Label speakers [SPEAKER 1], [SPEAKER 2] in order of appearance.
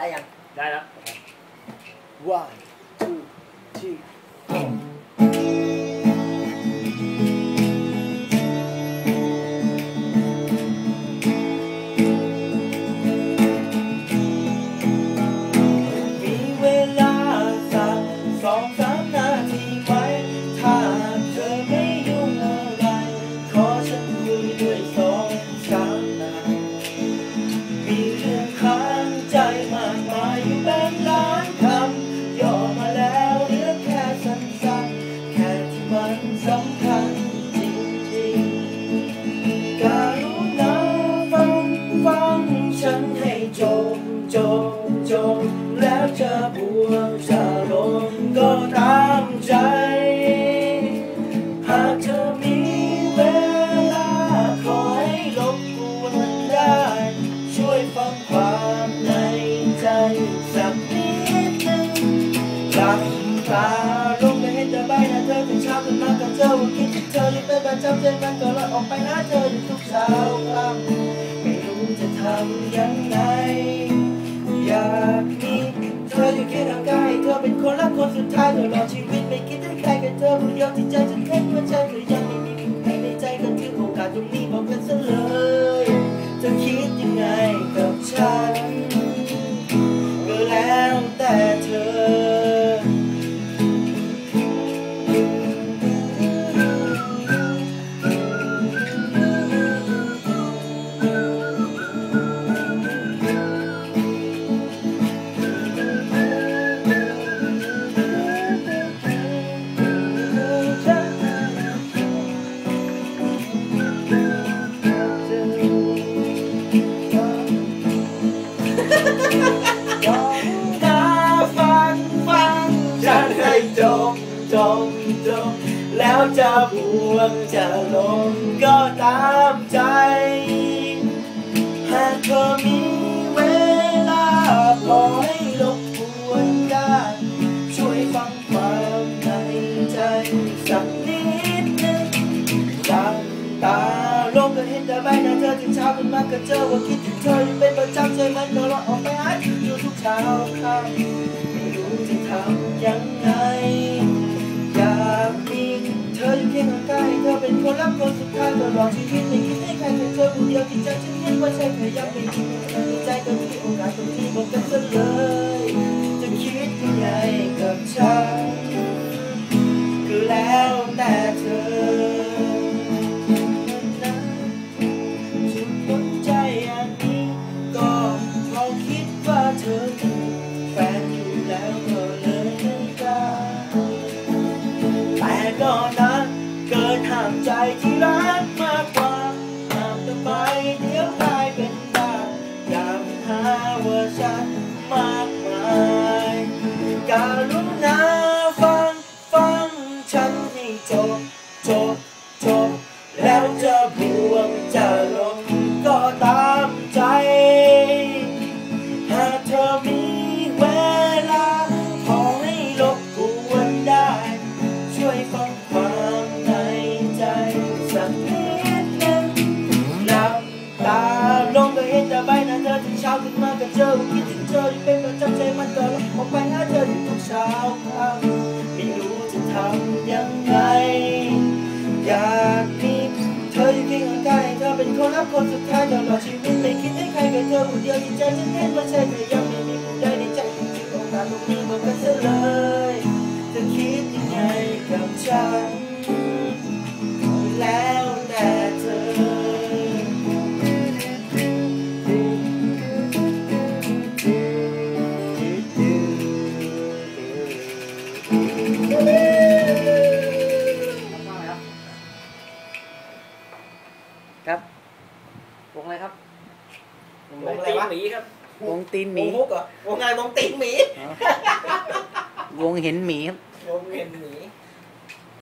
[SPEAKER 1] ได้ยัง
[SPEAKER 2] ได้แล้ว
[SPEAKER 1] one two three สักนิดหนึ่งหลับตาลงไปเห็นแต่ใบหน้าเธอถึงเช้าขึ้นมากับเธอว่าคิดถึงเธอยังเป็นประจำใจมันก็ลอยออกไปหาเธออยู่ทุกเช้าค่ำไม่รู้จะทำยังไง อยากมีเธออยู่เคียงข้างกายเธอเป็นคนรักคนสุดท้ายตลอดชีวิตไม่คิดถึงใครกับเธอคนเดียวที่ใจฉันเห็นว่าใจเธอยังไม่มีใครในใจก็ถือโอกาสตรงนี้บอกกันซะ จบจบแล้วจะบวกจะลงก็ตามใจ หากเธอมีเวลาพอให้รบกวนได้ช่วยฟังความในใจสักนิดนึงจับตาลงก็เห็นแต่ใบหน้าเธอถึงเช้าขึ้นมาก็เจอว่าคิดถึงเธอยังเป็นประจำใจมันก็รอออกไปหาอยู่ทุกเช้าค่ำไม่รู้จะทำยังไง รักคนสุดท้ายตลอดชีวิตไม่คิดให้ใครแค่เธอคนเดียวที่ใจฉันเห็นว่าใช่เธอยังไม่มีใครในใจก็มีโอกาสตรงที่บอกกันซะเลย จะคิดยังไงกับฉัน เธออยู่เป็นประจำใจมันก็ออกไปหาเธออยู่ทุกเช้าค่ำไม่รู้จะทำยังไง อยากมีเธออยู่เคียงข้างเธอเป็นคนรักคนสุดท้ายตลอดชีวิตไม่คิดให้ใครกับเธอคนเดียวที่ใจฉันเห็นว่าใช่เธอยังไม่มีผู้ใดในใจที่โอกาสตรงนี้บอกกันซะเลยจะคิดยังไงกับฉันแล้ว
[SPEAKER 3] ครับวงอะไรครับ
[SPEAKER 1] วง
[SPEAKER 2] ว
[SPEAKER 1] อะ
[SPEAKER 2] ง
[SPEAKER 1] ไร
[SPEAKER 2] ตีน
[SPEAKER 1] วะ
[SPEAKER 2] หมีครับ
[SPEAKER 3] วงตีนห
[SPEAKER 1] ว
[SPEAKER 3] มี
[SPEAKER 1] งฮุกเหรอวงอะไรวงตีนหมี
[SPEAKER 3] วงเห็นหมีครับ
[SPEAKER 1] วงเห็นหมี